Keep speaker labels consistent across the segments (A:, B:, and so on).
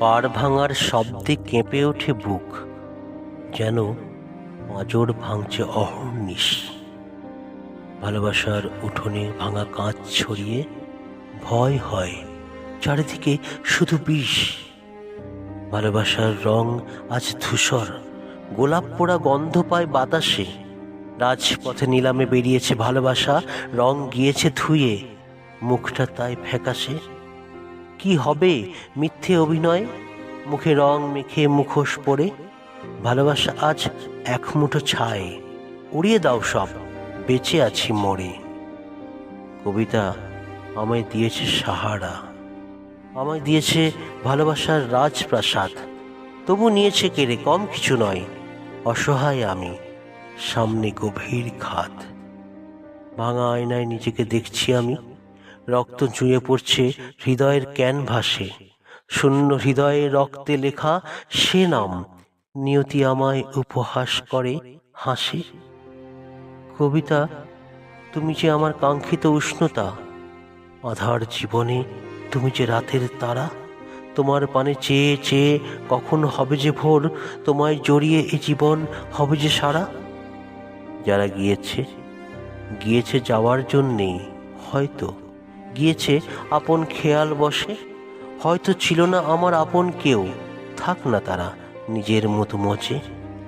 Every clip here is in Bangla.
A: হাড় ভাঙার শব্দে কেঁপে ওঠে বুক, যেন পাঁজর ভাঙছে অহর্নিশ ভালোবাসার উঠোনে ভাঙা কাঁচ ছড়িয়ে ভয় হয়, চারিদিকে শুধু বিষ। ভালোবাসার রং আজ ধূসর, গোলাপ পোড়া গন্ধ পায় বাতাসে। রাজপথে নিলামে বেরিয়েছে ভালোবাসা, রং গিয়েছে ধুয়ে, মুখটা তাই ফ্যাকাশে। কি হবে মিথ্যে অভিনয়? মুখে রং মেখে মুখোশ পরে? ভালোবাসা আজ এক মুঠো ছাই। উড়িয়ে দাও সব, বেঁচে আছি মরে। কবিতা আমায় দিয়েছে সাহারা। আমায় দিয়েছে ভালোবাসার রাজপ্রাসাদ। তবু নিয়েছে কেড়ে কম কিছু নয়। অসহায় আমি, সামনে গভীর খাত। ভাঙা আয়নায় নিজেকে দেখছি আমি রক্ত চুঁয়ে পড়ছে হৃদয়ের ক্যানভাসে। শূন্য হৃদয়ে রক্তে লেখা সে নাম নিয়তি আমায় উপহাস করে হাসে। কবিতা, তুমি যে আমার কাঙ্ক্ষিত উষ্ণতা, আধার জীবনে তুমি যে রাতের তারা, তোমার পানে চেয়ে চেয়ে কখন হবে যে ভোর, তোমায় জড়িয়ে এ জীবন হবে যে সারা। যারা গিয়েছে গিয়েছে যাওয়ার জন্যেই হয়তো গিয়েছে, আপন খেয়াল বসে। হয়তো ছিল না আমার আপন কেউ। থাক না তারা, নিজের মতো মজে,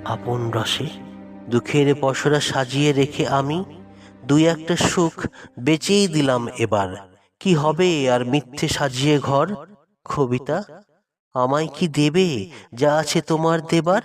A: আপন রসে। দুঃখের পসরা সাজিয়ে রেখে আমি দুই একটা সুখ বেচেই দিলাম এবার। কি হবে আর মিথ্যে সাজিয়ে ঘর? কবিতা, আমায় কি দেবে যা আছে তোমার দেবার?